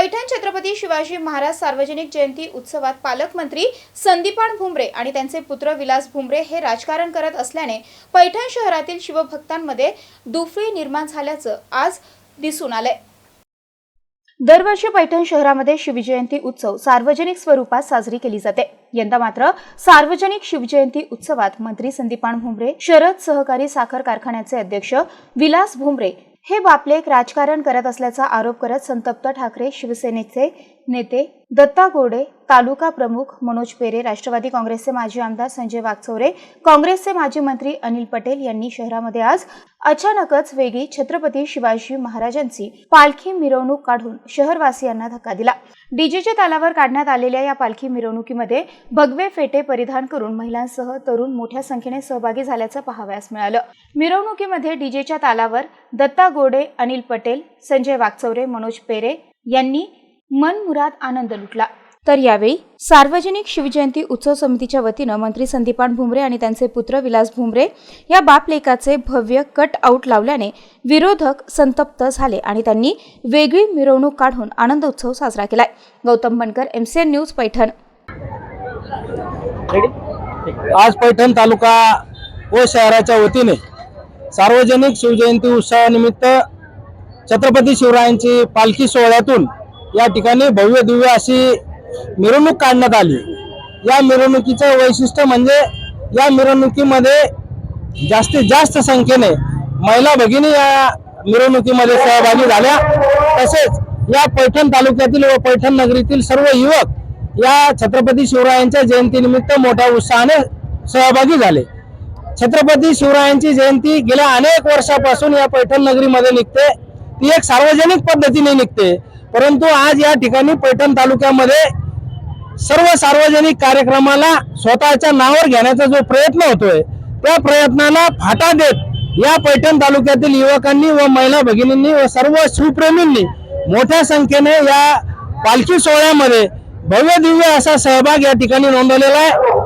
पैठण छत्रपती शिवाजी महाराज सार्वजनिक जयंती उत्सवात पालकमंत्री संदीपान भुमरे आणि त्यांचे पुत्र विलास भुमरे हे राजकारण करत असल्याने पैठण शहरातील शिवभक्तांमध्ये दुफळी निर्माण झाल्याचं आज दिसून आलंय. दरवर्षी पैठण शहरामध्ये शिवजयंती उत्सव सार्वजनिक स्वरूपात साजरी केली जाते. यंदा मात्र सार्वजनिक शिवजयंती उत्सवात मंत्री संदीपान भुमरे शरद सहकारी साखर कारखान्याचे अध्यक्ष विलास भुमरे हे बापलेक राजकारण करत असल्याचा आरोप करत संतप्त ठाकरे शिवसेनेचे नेते दत्ता गोडे तालुका प्रमुख मनोज पेरे राष्ट्रवादी काँग्रेसचे माजी आमदार संजय वागचौरे काँग्रेसचे माजी मंत्री अनिल पटेल यांनी शहरामध्ये आज अचानकच वेगळी छत्रपती शिवाजी महाराजांची पालखी मिरवणूक काढून शहरवासियांना धक्का दिला. डीजेच्या तालावर काढण्यात आलेल्या या पालखी मिरवणुकीमध्ये भगवे फेटे परिधान करून महिलांसह तरुण मोठ्या संख्येने सहभागी झाल्याचं पाहावयास मिळालं. मिरवणुकीमध्ये डीजेच्या तालावर दत्ता गोडे अनिल पटेल संजय वागचौरे मनोज पेरे यांनी मनमुराद आनंद लुटला. तर यावेळी सार्वजनिक शिवजयंती उत्सव समितीच्या वतीनं मंत्री संदीपान भुमरे आणि त्यांचे पुत्र विलास भुमरे या बापलेकाचे भव्य कट आऊट लावल्याने विरोधक संतप्त झाले आणि त्यांनी वेगळी मिरवणूक काढून आनंद उत्सव साजरा केलाय. Gautam Bankar MCN news Paithan. आज पैठण तालुका व शहराच्या वतीने सार्वजनिक शिवजयंती उत्सवानिमित्त छत्रपती शिवरायांची पालखी सोहळ्यातून या ठिकाणी भव्य दिव्य अशी मिरवणूक काढण्यात आली. या मिरवणुकीचं वैशिष्ट्य म्हणजे या मिरवणुकीमध्ये जास्तीत जास्त संख्येने महिला भगिनी या मिरवणुकीमध्ये सहभागी झाल्या. तसेच या पैठण तालुक्यातील व पैठण नगरीतील सर्व युवक या छत्रपती शिवरायांच्या जयंतीनिमित्त मोठ्या उत्साहाने सहभागी झाले. छत्रपती शिवरायांची जयंती गेल्या अनेक वर्षापासून या पैठण नगरीमध्ये निघते. ती एक सार्वजनिक पद्धतीने निघते. परंतु आज या ठिकाणी पैठण तालुक्यामध्ये सर्व सार्वजनिक कार्यक्रमाला स्वतःच्या नावावर घेण्याचा जो प्रयत्न होतोय त्या प्रयत्नाला फाटा देत या पैठण तालुक्यातील युवकांनी व महिला भगिनींनी व सर्व शिवप्रेमींनी मोठ्या संख्येने या पालखी सोहळ्यामध्ये भव्य दिव्य असा सहभाग या ठिकाणी नोंदवलेला आहे.